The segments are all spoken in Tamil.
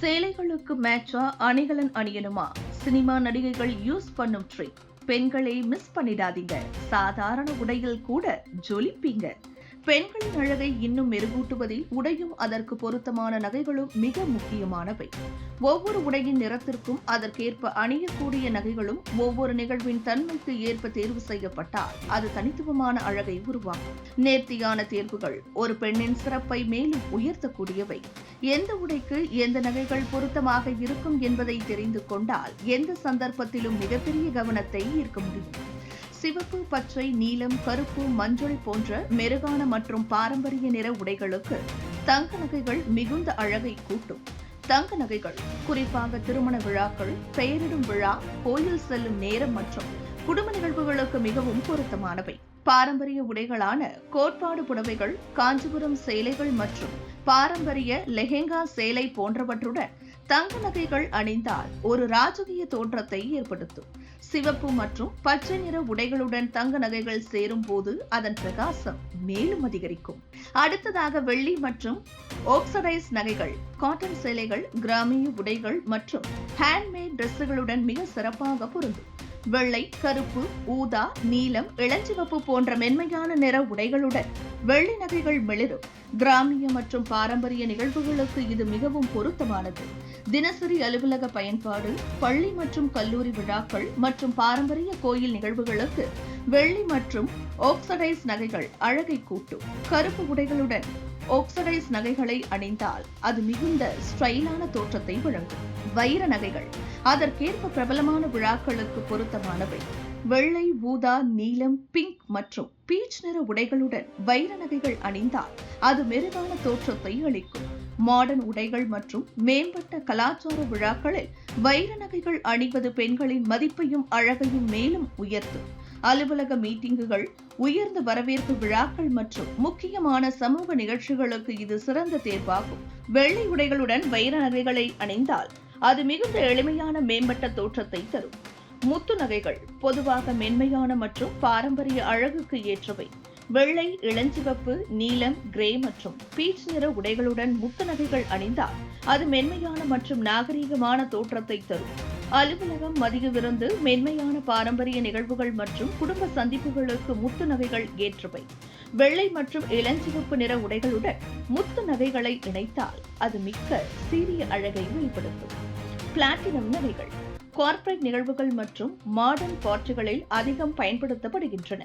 சேலைகளுக்கு மேட்சா அணிகலன் அணியணுமா? சினிமா நடிகைகள் யூஸ் பண்ணும் ட்ரிக் பெண்களை மிஸ் பண்ணிடாதீங்க. சாதாரண உடையில் கூட ஜொலிப்பீங்க. பெண்களின் அழகை இன்னும் மெருகூட்டுவதில் உடையும் அதற்கு பொருத்தமான நகைகளும் மிக முக்கியமானவை. ஒவ்வொரு உடையின் நிறத்திற்கும் அதற்கேற்ப அணியக்கூடிய நகைகளும் ஒவ்வொரு நிகழ்வின் தன்மைக்கு ஏற்ப தேர்வு செய்யப்பட்டால் அது தனித்துவமான அழகை உருவாக்கும். நேர்த்தியான தேர்வுகள் ஒரு பெண்ணின் சிறப்பை மேலும் உயர்த்தக்கூடியவை. எந்த உடைக்கு எந்த நகைகள் பொருத்தமாக இருக்கும் என்பதை தெரிந்து கொண்டால் எந்த சந்தர்ப்பத்திலும் மிகப்பெரிய கவனத்தை ஈர்க்க முடியும். சிவப்பு பச்சை நீலம் கருப்பு மஞ்சள் போன்ற மெருகான மற்றும் பாரம்பரிய நிற உடைகளுக்கு தங்க நகைகள் மிகுந்த அழகை கூட்டும். தங்க நகைகள் குறிப்பாக திருமண விழாக்கள் பெயரிடும் விழா கோயில் செல்லும் நேரம் மற்றும் குடும்ப நிகழ்வுகளுக்கு மிகவும் பொருத்தமானவை. பாரம்பரிய உடைகளான கோட்பாடு புடவைகள் காஞ்சிபுரம் சேலைகள் மற்றும் பாரம்பரிய லெஹெங்கா சேலை போன்றவற்றுடன் தங்க நகைகள் அணிந்தால் ஒரு ராஜகீய தோற்றத்தை ஏற்படுத்தும். சிவப்பு மற்றும் பச்சை நிற உடைகளுடன் தங்க நகைகள் சேரும் போது அதன் பிரகாசம் மேலும் அதிகரிக்கும். அடுத்ததாக வெள்ளி மற்றும் ஆக்சடைஸ் நகைகள் காட்டன் சேலைகள் கிராமிய உடைகள் மற்றும் ஹேண்ட்மேட் டிரெஸ்ஸுகளுடன் மிக சிறப்பாக பொருந்தும். வெள்ளை கருப்பு ஊதா நீலம் இளஞ்சிவப்பு போன்ற மென்மையான நிற உடைகளுடன் வெள்ளி நகைகள் மிளிரும். கிராமிய மற்றும் பாரம்பரிய நிகழ்வுகளுக்கு இது மிகவும் பொருத்தமானது. தினசரி அலுவலக பயன்பாடு பள்ளி மற்றும் கல்லூரி விழாக்கள் மற்றும் பாரம்பரிய கோயில் நிகழ்வுகளுக்கு வெள்ளி மற்றும் ஆக்சடைஸ் நகைகள் அழகை கூட்டும். கருப்பு உடைகளுடன் ஓக்சடைஸ் நகைகளை அணிந்தால் அது மிகுந்த ஸ்டைலான தோற்றத்தை வழங்கும். வைர நகைகள். அதற்கேற்ப பிரபலமான விழாக்களுக்கு பொருத்தமானவை. வெள்ளை ஊதா நீலம் பிங்க் மற்றும் பீச் நிற உடைகளுடன் வைர நகைகள் அணிந்தால் அது மெருகான தோற்றத்தை அளிக்கும். மாடர்ன் உடைகள் மற்றும் மேம்பட்ட கலாச்சார விழாக்களில் வைர நகைகள் அணிவது பெண்களின் மதிப்பையும் அழகையும் மேலும் உயர்த்தும். அலுவலக மீட்டிங்குகள் உயர்ந்த வரவேற்பு விழாக்கள் மற்றும் முக்கியமான சமூக நிகழ்ச்சிகளுக்கு இது சிறந்த தேர்வாகும். வெள்ளை உடைகளுடன் வைர நகைகளை அணிந்தால் அது மிகுந்த எளிமையான மேம்பட்ட தோற்றத்தை தரும். முத்து நகைகள் பொதுவாக மென்மையான மற்றும் பாரம்பரிய அழகுக்கு ஏற்றவை. வெள்ளை இளஞ்சிவப்பு நீலம் கிரே மற்றும் பீச் நிற உடைகளுடன் முத்து நகைகள் அணிந்தால் அது மென்மையான மற்றும் நாகரீகமான தோற்றத்தை தரும். அலுவலகம் மதிய விருந்து மென்மையான பாரம்பரிய நிகழ்வுகள் மற்றும் குடும்ப சந்திப்புகளுக்கு முத்து நகைகள் ஏற்றவை வெள்ளை மற்றும் இளஞ்சிவப்பு நிற உடைகளுடன் முத்து நகைகளை இணைத்தால் அது மிக்க சீரிய அழகை வெளிப்படுத்தும். பிளாட்டினம் நகைகள். கார்ப்பரேட் நிகழ்வுகள் மற்றும் மாடர்ன் பார்ட்டிகளில் அதிகம் பயன்படுத்தப்படுகின்றன.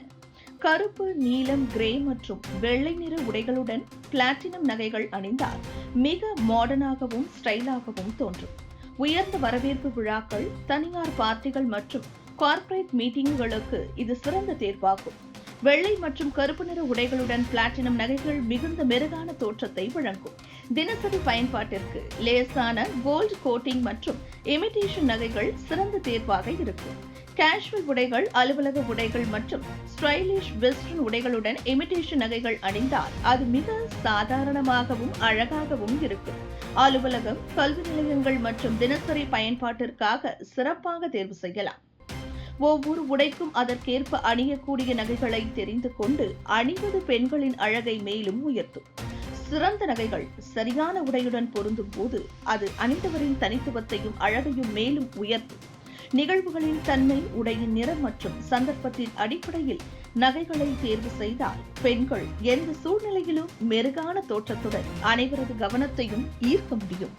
கருப்பு நீலம் கிரே மற்றும் வெள்ளை நிற உடைகளுடன் பிளாட்டினம் நகைகள் அணிந்தால் மிக மாடர்னாகவும் ஸ்டைலாகவும் தோன்றும். உயர்ந்த வரவேற்பு விழாக்கள் தனியார் பார்ட்டிகள் மற்றும் கார்ப்பரேட் மீட்டிங்குகளுக்கு இது சிறந்த தேர்வாகும். வெள்ளை மற்றும் கருப்பு நிற உடைகளுடன் பிளாட்டினம் நகைகள் மிகுந்த மெருகான தோற்றத்தை வழங்கும். தினசரி பயன்பாட்டிற்கு லேசான கோல்டு கோட்டிங் மற்றும் இமிடேஷன் நகைகள் சிறந்த தேர்வாக இருக்கும். கேஷுவல் உடைகள் அலுவலக உடைகள் மற்றும் ஸ்டைலிஷ் வெஸ்டர்ன் உடைகளுடன் இமிடேஷன் நகைகள் அணிந்தால் அது மிக சாதாரணமாகவும் அழகாகவும் இருக்கும். அலுவலகம் கல்வி நிலையங்கள் மற்றும் தினசரி பயன்பாட்டிற்காக சிறப்பாக தேர்வு செய்யலாம். ஒவ்வொரு உடைக்கும் அதற்கேற்ப அணியக்கூடிய நகைகளை தெரிந்து கொண்டு அணிவது பெண்களின் அழகை மேலும் உயர்த்தும். சிறந்த நகைகள் சரியான உடையுடன் பொருந்தும் போது அது அணிந்தவரின் தனித்துவத்தையும் அழகையும் மேலும் உயர்த்தும். நிகழ்வுகளின் தன்மை உடையின் நிறம் மற்றும் சந்தர்ப்பத்தின் அடிப்படையில் நகைகளை தேர்வு செய்தால் பெண்கள் எந்த சூழ்நிலையிலும் மெருகான தோற்றத்துடன் அனைவரது கவனத்தையும் ஈர்க்க முடியும்.